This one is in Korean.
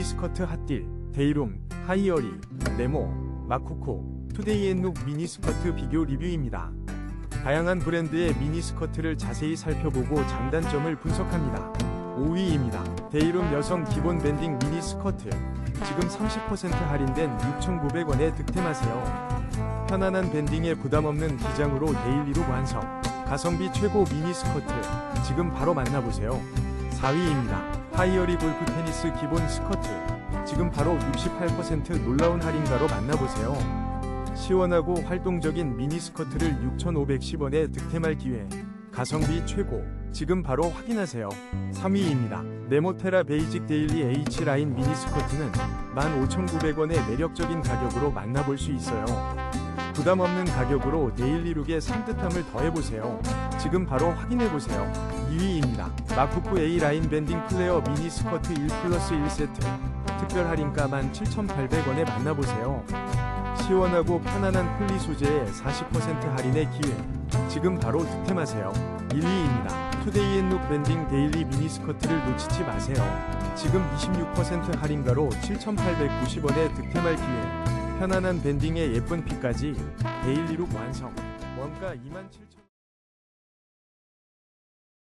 미니스커트 핫딜, 데이룸, 하이어리, 네모, 마코코, 투데이 앤룩 미니스커트 비교 리뷰입니다. 다양한 브랜드의 미니스커트를 자세히 살펴보고 장단점을 분석합니다. 5위입니다. 데이룸 여성 기본 밴딩 미니스커트. 지금 30% 할인된 6,900원에 득템하세요. 편안한 밴딩에 부담 없는 기장으로 데일리룩 완성. 가성비 최고 미니스커트. 지금 바로 만나보세요. 4위입니다. 하이어리 골프 테니스 기본 스커트. 지금 바로 68% 놀라운 할인가로 만나보세요. 시원하고 활동적인 미니스커트를 6,510원에 득템할 기회. 가성비 최고. 지금 바로 확인하세요. 3위입니다. 네모테라 베이직 데일리 H 라인 미니스커트는 15,900원의 매력적인 가격으로 만나볼 수 있어요. 부담 없는 가격으로 데일리룩의 산뜻함을 더해보세요. 지금 바로 확인해보세요. 2위입니다. 마쿠쿠 A 라인 밴딩 플레어 미니 스커트 1 플러스 1세트. 특별 할인가 17,800원에 만나보세요. 시원하고 편안한 폴리 소재에 40% 할인의 기회. 지금 바로 득템하세요. 1위입니다. 투데이 앤룩 밴딩 데일리 미니 스커트를 놓치지 마세요. 지금 26% 할인가로 7,890원에 득템할 기회. 편안한 밴딩에 예쁜 핏까지 데일리룩 완성. 원가 27,000원.